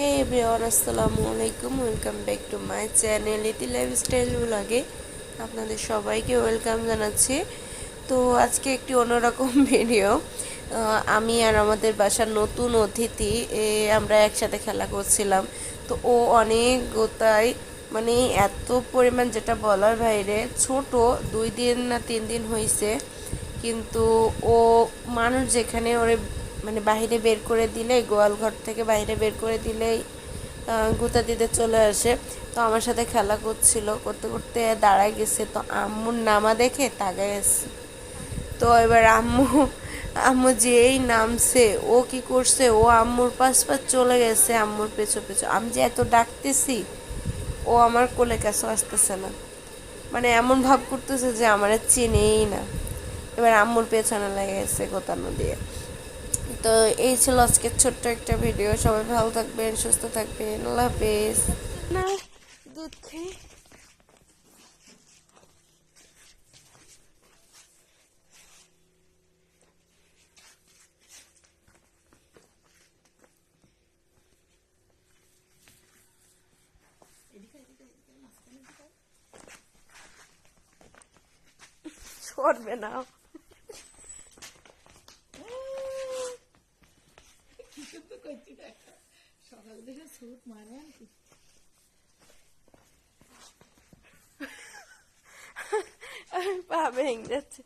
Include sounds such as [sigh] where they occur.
হে everyone আসসালামু আলাইকুম welcome back to my channel Iti lifestyle ব্লগে আপনাদের সবাইকে ওয়েলকাম জানাচ্ছি। তো আজকে একটি অন্যরকম [laughs] ভিডিও আমি আর আমাদের বাসার নতুন অতিথি আমরা একসাথে খেলা করছিলাম। তো ও অনেক গোতায় মানে এত পরিমাণ যেটা বলার বাইরে, ছোট, দুই দিন না তিন দিন হয়েছে কিন্তু ও মানুষ যেখানে ওরে মানে বাইরে বের করে দিলেই, গোয়াল ঘর থেকে বাইরে বের করে দিলেই গুতা দিতে চলে আসে। তো আমার সাথে খেলা করছিল, করতে করতে দাঁড়ায় গেছে। তো আম্মুর নামা দেখে তাগায় আসছে তো এবার আম্মু আম্মু যেই নামছে, ও কি করছে? ও আম্মুর পাশ পাশ চলে গেছে আম্মুর পেছু পেছু আমি যে এত ডাকতেছি, ও আমার কোলে কাছে আসতেছে না। মানে এমন ভাব করতেছে যে আমার চিনেই না। এবার আম্মুর পেছনে লেগে গেছে গোতানো দিয়ে। তো এই ছিল আজকের ছোট্ট একটা ভিডিও সবাই ভালো থাকবেন, সুস্থ থাকবেন। আল্লাহ হাফেজ। না, দুধ খাই সরবে না। সকাল থেকে ছুট মারে আর কি। পা ভেঙে যাচ্ছে